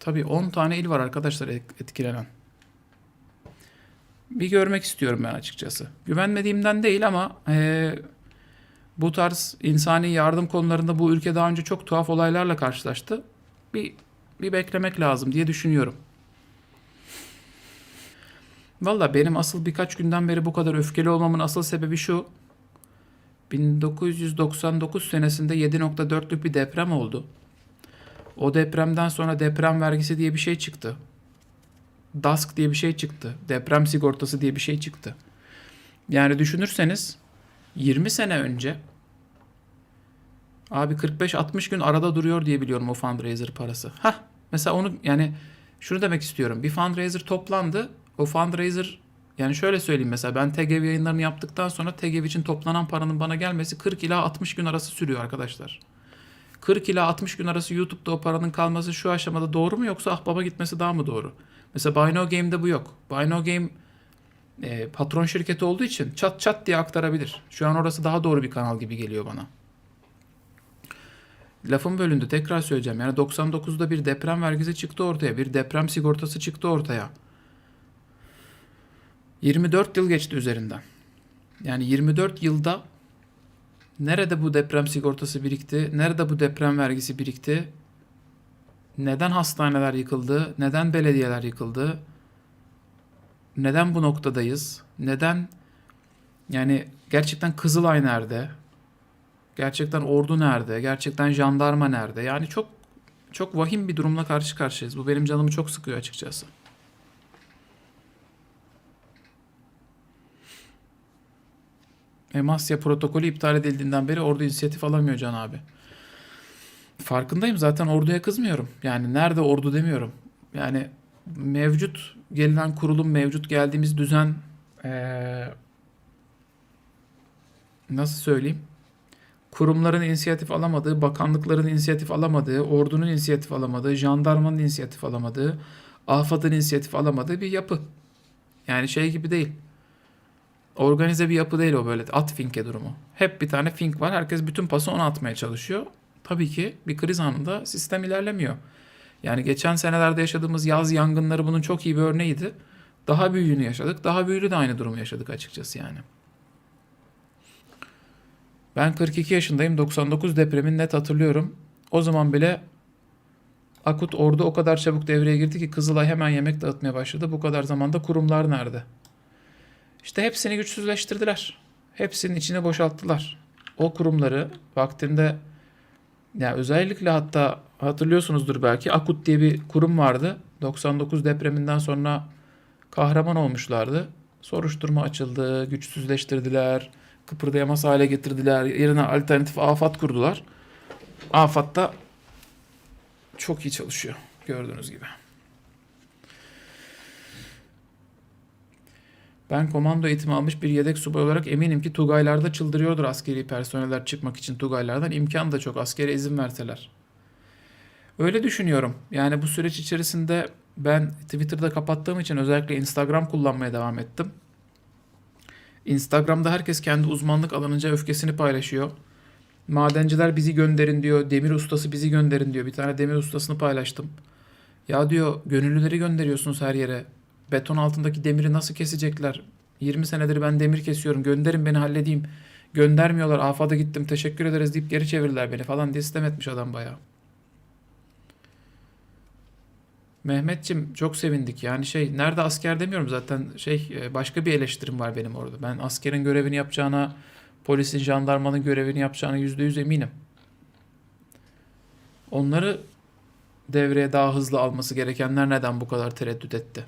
Tabii 10 tane il var arkadaşlar et- etkilenen. Bir görmek istiyorum ben açıkçası. Güvenmediğimden değil ama eee, bu tarz insani yardım konularında bu ülke daha önce çok tuhaf olaylarla karşılaştı. Bir bir beklemek lazım diye düşünüyorum. Valla benim asıl birkaç günden beri bu kadar öfkeli olmamın asıl sebebi şu. 1999 senesinde 7.4'lük bir deprem oldu. O depremden sonra deprem vergisi diye bir şey çıktı. DASK diye bir şey çıktı. Deprem sigortası diye bir şey çıktı. Yani düşünürseniz 20 sene önce abi 45-60 gün arada duruyor diye biliyorum o fundraiser parası. Hah mesela onu yani şunu demek istiyorum. Bir fundraiser toplandı. O fundraiser yani şöyle söyleyeyim mesela ben TGV yayınlarını yaptıktan sonra TGV için toplanan paranın bana gelmesi 40 ila 60 gün arası sürüyor arkadaşlar. 40 ila 60 gün arası YouTube'da o paranın kalması şu aşamada doğru mu yoksa ahbaba gitmesi daha mı doğru? Mesela Buy No Game'de bu yok. Buy No Game e, patron şirketi olduğu için çat çat diye aktarabilir. Şu an orası daha doğru bir kanal gibi geliyor bana. Lafım bölündü tekrar söyleyeceğim. Yani 99'da bir deprem vergisi çıktı ortaya. Bir deprem sigortası çıktı ortaya. 24 yıl geçti üzerinden. Yani 24 yılda nerede bu deprem sigortası birikti? Nerede bu deprem vergisi birikti? Neden hastaneler yıkıldı? Neden belediyeler yıkıldı? Neden bu noktadayız? Neden yani gerçekten Kızılay nerede? Gerçekten ordu nerede? Gerçekten jandarma nerede? Yani çok çok vahim bir durumla karşı karşıyayız. Bu benim canımı çok sıkıyor açıkçası. Emasya protokolü iptal edildiğinden beri ordu inisiyatif alamıyor Can abi. Farkındayım zaten orduya kızmıyorum. Yani nerede ordu demiyorum. Yani mevcut gelinen kurulum, mevcut geldiğimiz düzen eee, nasıl söyleyeyim? Kurumların inisiyatif alamadığı, bakanlıkların inisiyatif alamadığı, ordunun inisiyatif alamadığı, jandarmanın inisiyatif alamadığı, AFAD'ın inisiyatif alamadığı bir yapı. Yani şey gibi değil. Organize bir yapı değil o böyle at finke durumu. Hep bir tane fink var. Herkes bütün pası ona atmaya çalışıyor. Tabii ki bir kriz anında sistem ilerlemiyor. Yani geçen senelerde yaşadığımız yaz yangınları bunun çok iyi bir örneğiydi. Daha büyüğünü yaşadık. Daha büyüğü de aynı durumu yaşadık açıkçası yani. Ben 42 yaşındayım. 99 depremini net hatırlıyorum. O zaman bile Akut ordu o kadar çabuk devreye girdi ki Kızılay hemen yemek dağıtmaya başladı. Bu kadar zamanda kurumlar nerede? İşte hepsini güçsüzleştirdiler. Hepsinin içine boşalttılar. O kurumları vaktinde ya özellikle hatta hatırlıyorsunuzdur belki Akut diye bir kurum vardı. 99 depreminden sonra kahraman olmuşlardı. Soruşturma açıldı, güçsüzleştirdiler, kıpırdayamaz hale getirdiler. Yerine alternatif afat kurdular. Afat da çok iyi çalışıyor gördüğünüz gibi. Ben komando eğitimi almış bir yedek subay olarak eminim ki Tugaylarda çıldırıyordur askeri personeller çıkmak için Tugaylardan. imkan da çok askere izin verseler. Öyle düşünüyorum. Yani bu süreç içerisinde ben Twitter'da kapattığım için özellikle Instagram kullanmaya devam ettim. Instagram'da herkes kendi uzmanlık alanınca öfkesini paylaşıyor. Madenciler bizi gönderin diyor. Demir ustası bizi gönderin diyor. Bir tane demir ustasını paylaştım. Ya diyor gönüllüleri gönderiyorsunuz her yere. Beton altındaki demiri nasıl kesecekler? 20 senedir ben demir kesiyorum. Gönderin beni halledeyim. Göndermiyorlar. AFAD'a gittim teşekkür ederiz deyip geri çevirdiler beni falan diye sistem etmiş adam bayağı. Mehmetçim çok sevindik. Yani şey nerede asker demiyorum zaten şey e, başka bir eleştirim var benim orada. Ben askerin görevini yapacağına, polisin, jandarmanın görevini yapacağına yüzde yüz eminim. Onları devreye daha hızlı alması gerekenler neden bu kadar tereddüt etti?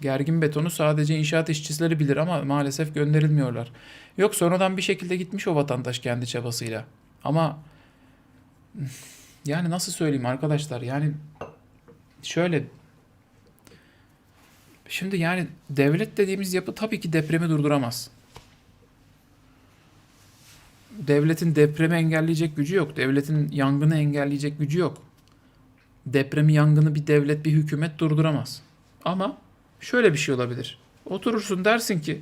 Gergin betonu sadece inşaat işçileri bilir ama maalesef gönderilmiyorlar. Yok sonradan bir şekilde gitmiş o vatandaş kendi çabasıyla. Ama yani nasıl söyleyeyim arkadaşlar yani şöyle şimdi yani devlet dediğimiz yapı tabii ki depremi durduramaz. Devletin depremi engelleyecek gücü yok. Devletin yangını engelleyecek gücü yok. Depremi yangını bir devlet bir hükümet durduramaz. Ama şöyle bir şey olabilir. Oturursun dersin ki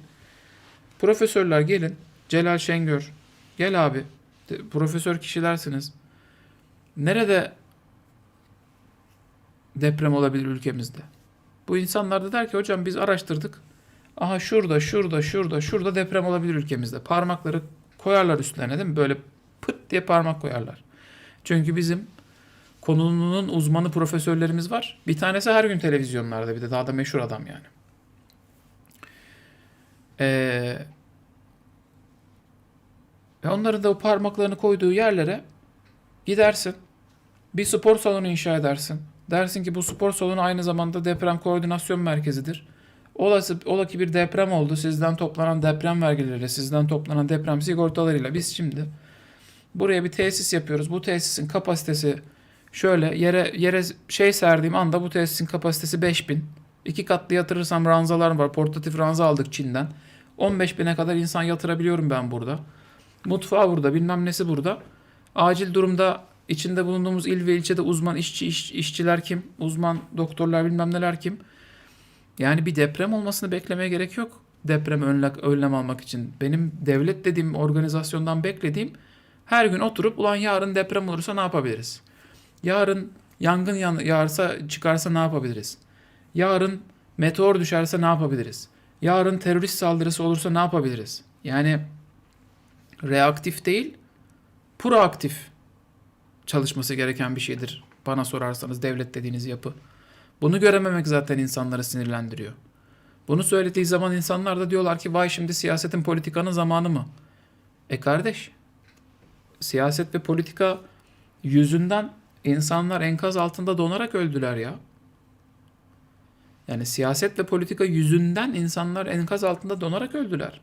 profesörler gelin Celal Şengör gel abi de- profesör kişilersiniz. nerede deprem olabilir ülkemizde? Bu insanlar da der ki hocam biz araştırdık. Aha şurada, şurada, şurada, şurada deprem olabilir ülkemizde. Parmakları koyarlar üstlerine değil mi? Böyle pıt diye parmak koyarlar. Çünkü bizim konunun uzmanı profesörlerimiz var. Bir tanesi her gün televizyonlarda bir de daha da meşhur adam yani. Ee, ve onların da o parmaklarını koyduğu yerlere gidersin. Bir spor salonu inşa edersin. Dersin ki bu spor salonu aynı zamanda deprem koordinasyon merkezidir. Olası, ola ki bir deprem oldu. Sizden toplanan deprem vergileriyle, sizden toplanan deprem sigortalarıyla biz şimdi buraya bir tesis yapıyoruz. Bu tesisin kapasitesi şöyle yere yere şey serdiğim anda bu tesisin kapasitesi 5000. İki katlı yatırırsam ranzalar var. Portatif ranza aldık Çin'den. 15 bine kadar insan yatırabiliyorum ben burada. Mutfağı burada, bilmem nesi burada. Acil durumda içinde bulunduğumuz il ve ilçede uzman işçi iş- işçiler kim? Uzman doktorlar bilmem neler kim? Yani bir deprem olmasını beklemeye gerek yok. Deprem önle, önlem almak için. Benim devlet dediğim organizasyondan beklediğim her gün oturup ulan yarın deprem olursa ne yapabiliriz? Yarın yangın yan- yağarsa çıkarsa ne yapabiliriz? Yarın meteor düşerse ne yapabiliriz? Yarın terörist saldırısı olursa ne yapabiliriz? Yani reaktif değil, proaktif çalışması gereken bir şeydir. Bana sorarsanız devlet dediğiniz yapı. Bunu görememek zaten insanları sinirlendiriyor. Bunu söylediği zaman insanlar da diyorlar ki vay şimdi siyasetin politikanın zamanı mı? E kardeş, siyaset ve politika yüzünden insanlar enkaz altında donarak öldüler ya. Yani siyaset ve politika yüzünden insanlar enkaz altında donarak öldüler.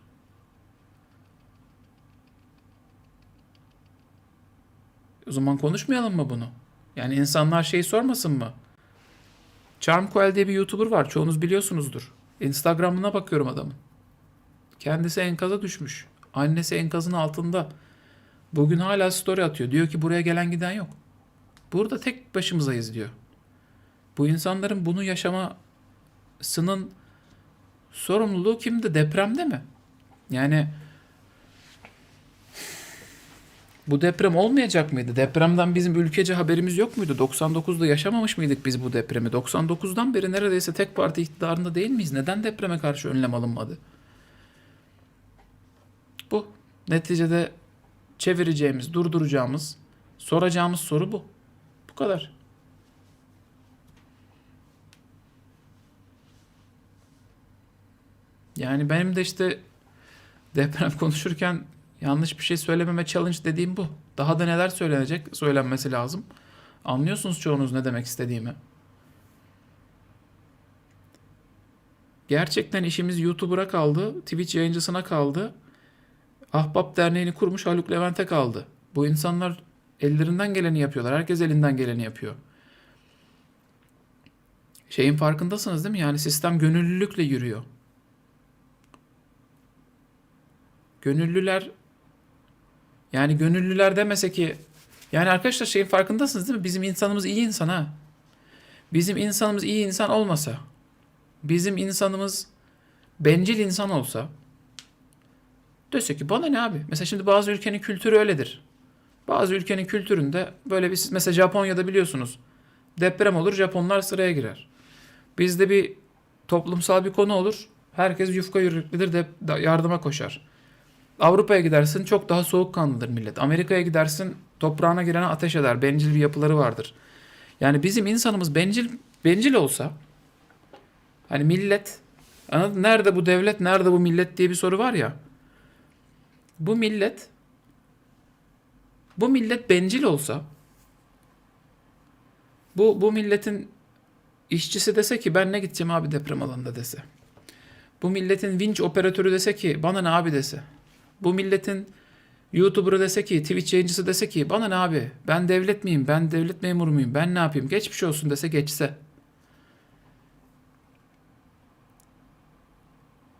O zaman konuşmayalım mı bunu? Yani insanlar şey sormasın mı? Charmcoel diye bir YouTuber var. Çoğunuz biliyorsunuzdur. Instagram'ına bakıyorum adamın. Kendisi enkaza düşmüş. Annesi enkazın altında. Bugün hala story atıyor. Diyor ki buraya gelen giden yok. Burada tek başımızayız diyor. Bu insanların bunu yaşamasının sorumluluğu kimdi? Depremde mi? Yani bu deprem olmayacak mıydı? Depremden bizim ülkece haberimiz yok muydu? 99'da yaşamamış mıydık biz bu depremi? 99'dan beri neredeyse tek parti iktidarında değil miyiz? Neden depreme karşı önlem alınmadı? Bu. Neticede çevireceğimiz, durduracağımız, soracağımız soru bu. Bu kadar. Yani benim de işte deprem konuşurken yanlış bir şey söylememe challenge dediğim bu. Daha da neler söylenecek, söylenmesi lazım. Anlıyorsunuz çoğunuz ne demek istediğimi. Gerçekten işimiz YouTuber'a kaldı, Twitch yayıncısına kaldı. Ahbap Derneği'ni kurmuş Haluk Levent'e kaldı. Bu insanlar ellerinden geleni yapıyorlar. Herkes elinden geleni yapıyor. Şeyin farkındasınız değil mi? Yani sistem gönüllülükle yürüyor. Gönüllüler yani gönüllüler demese ki yani arkadaşlar şeyin farkındasınız değil mi? Bizim insanımız iyi insan ha. Bizim insanımız iyi insan olmasa, bizim insanımız bencil insan olsa dese ki bana ne abi? Mesela şimdi bazı ülkenin kültürü öyledir. Bazı ülkenin kültüründe böyle bir mesela Japonya'da biliyorsunuz deprem olur Japonlar sıraya girer. Bizde bir toplumsal bir konu olur. Herkes yufka yüreklidir de de yardıma koşar. Avrupa'ya gidersin çok daha soğukkanlıdır millet. Amerika'ya gidersin toprağına girene ateş eder. Bencil bir yapıları vardır. Yani bizim insanımız bencil bencil olsa hani millet anladın? nerede bu devlet nerede bu millet diye bir soru var ya. Bu millet bu millet bencil olsa bu bu milletin işçisi dese ki ben ne gideceğim abi deprem alanında? dese. Bu milletin vinç operatörü dese ki bana ne abi? dese. Bu milletin YouTuber'ı dese ki, Twitch yayıncısı dese ki bana ne abi? Ben devlet miyim, ben devlet memuru muyum, ben ne yapayım? Geçmiş olsun. dese geçse.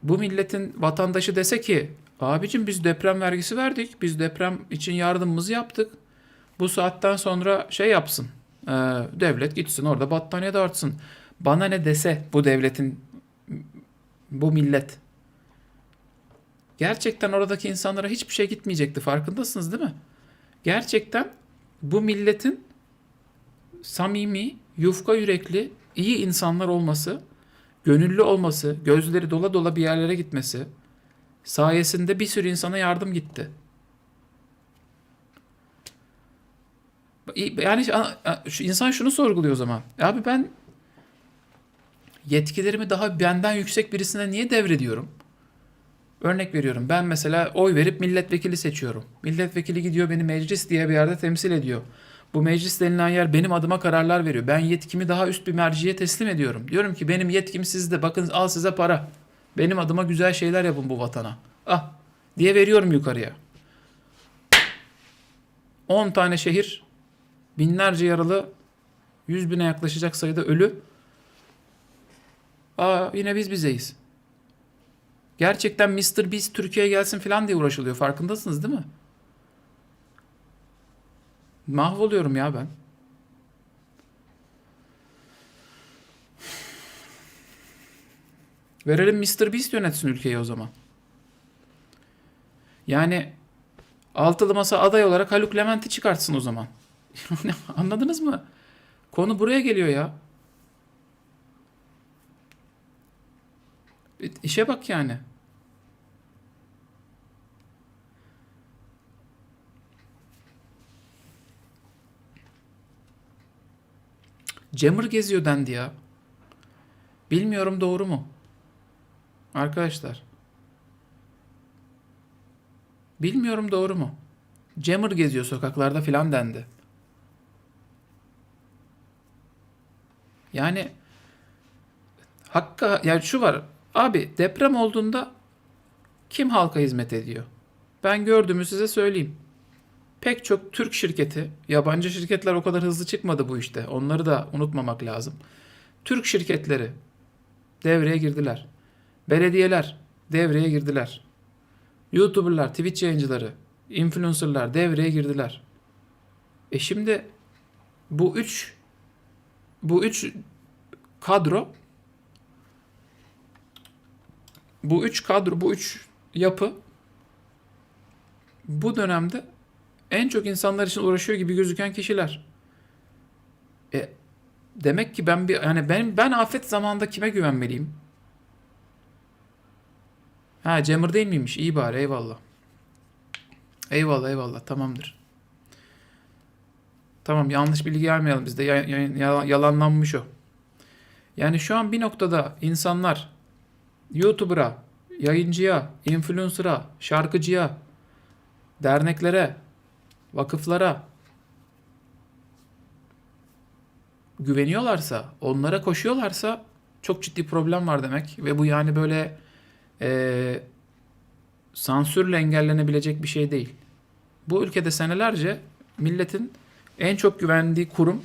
Bu milletin vatandaşı dese ki abicim biz deprem vergisi verdik, biz deprem için yardımımızı yaptık. Bu saatten sonra şey yapsın, e, devlet gitsin orada battaniye dağıtsın. Bana ne dese bu devletin, bu millet. Gerçekten oradaki insanlara hiçbir şey gitmeyecekti farkındasınız değil mi? Gerçekten bu milletin samimi, yufka yürekli, iyi insanlar olması, gönüllü olması, gözleri dola dola bir yerlere gitmesi sayesinde bir sürü insana yardım gitti. Yani insan şunu sorguluyor o zaman. "E Abi ben yetkilerimi daha benden yüksek birisine niye devrediyorum? Örnek veriyorum. Ben mesela oy verip milletvekili seçiyorum. Milletvekili gidiyor beni meclis diye bir yerde temsil ediyor. Bu meclis denilen yer benim adıma kararlar veriyor. Ben yetkimi daha üst bir merciye teslim ediyorum. Diyorum ki benim yetkim sizde. Bakın al size para. Benim adıma güzel şeyler yapın bu vatana. Ah diye veriyorum yukarıya. 10 tane şehir, binlerce yaralı, 100 bine yaklaşacak sayıda ölü. Aa yine biz bizeyiz. Gerçekten Mr. Beast Türkiye'ye gelsin falan diye uğraşılıyor. Farkındasınız değil mi? Mahvoluyorum ya ben. Verelim Mr. Beast yönetsin ülkeyi o zaman. Yani altılı masa aday olarak Haluk Levent'i çıkartsın o zaman. Anladınız mı? Konu buraya geliyor ya. İşe bak yani. Jammer geziyor dendi ya. Bilmiyorum doğru mu? Arkadaşlar. Bilmiyorum doğru mu? Jammer geziyor sokaklarda filan dendi. Yani hakka yani şu var. Abi deprem olduğunda kim halka hizmet ediyor? Ben gördüğümü size söyleyeyim. Pek çok Türk şirketi, yabancı şirketler o kadar hızlı çıkmadı bu işte. Onları da unutmamak lazım. Türk şirketleri devreye girdiler. Belediyeler devreye girdiler. YouTuber'lar, Twitch yayıncıları, influencer'lar devreye girdiler. E şimdi bu üç bu üç kadro bu üç kadro, bu üç yapı bu dönemde en çok insanlar için uğraşıyor gibi gözüken kişiler. E, demek ki ben bir yani ben ben afet zamanında kime güvenmeliyim? Ha Cemur değil miymiş? İyi bari eyvallah. Eyvallah eyvallah tamamdır. Tamam yanlış bilgi gelmeyelim bizde ya, ya, yalanlanmış o. Yani şu an bir noktada insanlar YouTuber'a, yayıncıya, influencer'a, şarkıcıya, derneklere, vakıflara güveniyorlarsa, onlara koşuyorlarsa çok ciddi problem var demek. Ve bu yani böyle e, sansürle engellenebilecek bir şey değil. Bu ülkede senelerce milletin en çok güvendiği kurum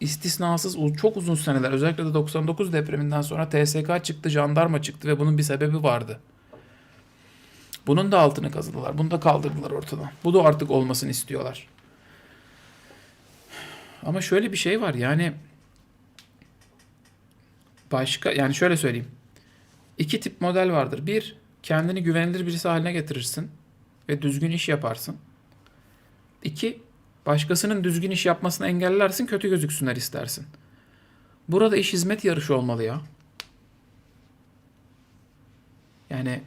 istisnasız çok uzun seneler özellikle de 99 depreminden sonra TSK çıktı, jandarma çıktı ve bunun bir sebebi vardı. Bunun da altını kazıdılar. Bunu da kaldırdılar ortadan. Bu da artık olmasını istiyorlar. Ama şöyle bir şey var yani başka yani şöyle söyleyeyim. İki tip model vardır. Bir, kendini güvenilir birisi haline getirirsin ve düzgün iş yaparsın. İki, başkasının düzgün iş yapmasını engellersin, kötü gözüksünler istersin. Burada iş hizmet yarışı olmalı ya. Yani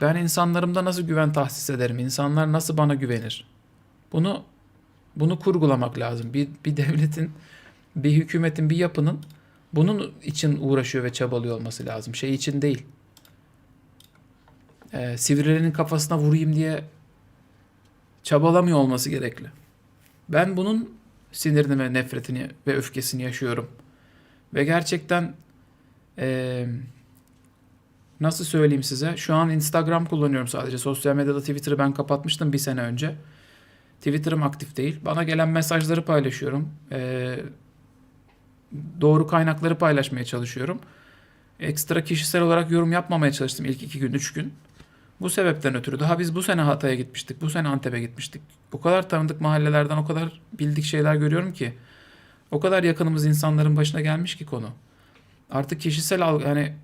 ben insanlarımda nasıl güven tahsis ederim? İnsanlar nasıl bana güvenir? Bunu bunu kurgulamak lazım. Bir, bir devletin, bir hükümetin, bir yapının bunun için uğraşıyor ve çabalıyor olması lazım. Şey için değil. Ee, sivrilerin kafasına vurayım diye çabalamıyor olması gerekli. Ben bunun sinirini ve nefretini ve öfkesini yaşıyorum. Ve gerçekten e, nasıl söyleyeyim size? Şu an Instagram kullanıyorum sadece. Sosyal medyada Twitter'ı ben kapatmıştım bir sene önce. Twitter'ım aktif değil. Bana gelen mesajları paylaşıyorum. E, doğru kaynakları paylaşmaya çalışıyorum. Ekstra kişisel olarak yorum yapmamaya çalıştım ilk iki gün, üç gün. Bu sebepten ötürü daha biz bu sene Hatay'a gitmiştik. Bu sene Antep'e gitmiştik. O kadar tanıdık mahallelerden o kadar bildik şeyler görüyorum ki. O kadar yakınımız insanların başına gelmiş ki konu. Artık kişisel algı yani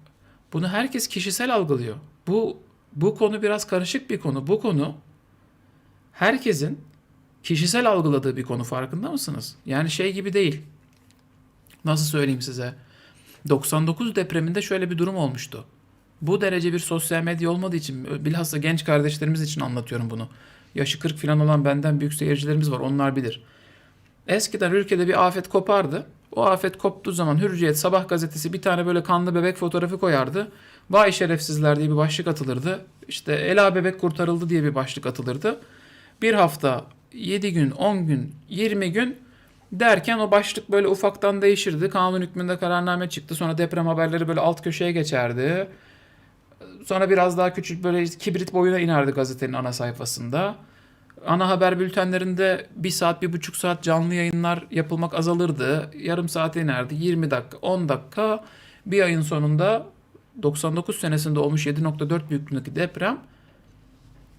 bunu herkes kişisel algılıyor. Bu bu konu biraz karışık bir konu. Bu konu herkesin kişisel algıladığı bir konu farkında mısınız? Yani şey gibi değil. Nasıl söyleyeyim size? 99 depreminde şöyle bir durum olmuştu. Bu derece bir sosyal medya olmadığı için bilhassa genç kardeşlerimiz için anlatıyorum bunu. Yaşı 40 falan olan benden büyük seyircilerimiz var onlar bilir. Eskiden ülkede bir afet kopardı. O afet koptuğu zaman Hürriyet Sabah gazetesi bir tane böyle kanlı bebek fotoğrafı koyardı. Vay şerefsizler diye bir başlık atılırdı. İşte Ela bebek kurtarıldı diye bir başlık atılırdı. Bir hafta, 7 gün, 10 gün, 20 gün derken o başlık böyle ufaktan değişirdi. Kanun hükmünde kararname çıktı. Sonra deprem haberleri böyle alt köşeye geçerdi. Sonra biraz daha küçük böyle kibrit boyuna inerdi gazetenin ana sayfasında. Ana haber bültenlerinde bir saat, bir buçuk saat canlı yayınlar yapılmak azalırdı. Yarım saate inerdi. 20 dakika, 10 dakika. Bir ayın sonunda 99 senesinde olmuş 7.4 büyüklüğündeki deprem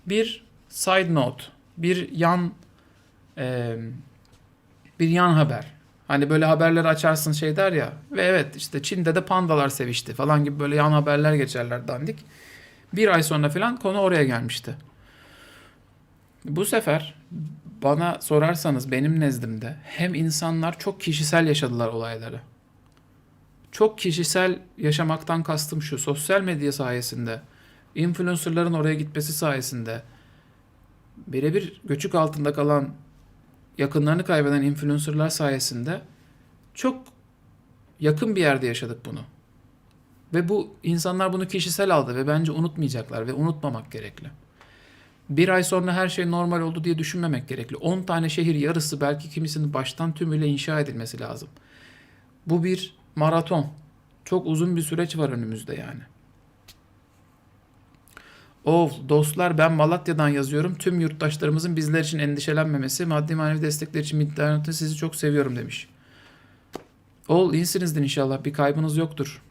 bir side note, bir yan e, bir yan haber. Hani böyle haberleri açarsın şey der ya ve evet işte Çin'de de pandalar sevişti falan gibi böyle yan haberler geçerler dandik. Bir ay sonra falan konu oraya gelmişti. Bu sefer bana sorarsanız benim nezdimde hem insanlar çok kişisel yaşadılar olayları. Çok kişisel yaşamaktan kastım şu. Sosyal medya sayesinde, influencerların oraya gitmesi sayesinde birebir göçük altında kalan yakınlarını kaybeden influencerlar sayesinde çok yakın bir yerde yaşadık bunu. Ve bu insanlar bunu kişisel aldı ve bence unutmayacaklar ve unutmamak gerekli. Bir ay sonra her şey normal oldu diye düşünmemek gerekli. 10 tane şehir yarısı belki kimisinin baştan tümüyle inşa edilmesi lazım. Bu bir maraton. Çok uzun bir süreç var önümüzde yani. Ov dostlar ben Malatya'dan yazıyorum. Tüm yurttaşlarımızın bizler için endişelenmemesi, maddi manevi destekler için internette sizi çok seviyorum demiş. Ol iyisinizdir inşallah. Bir kaybınız yoktur.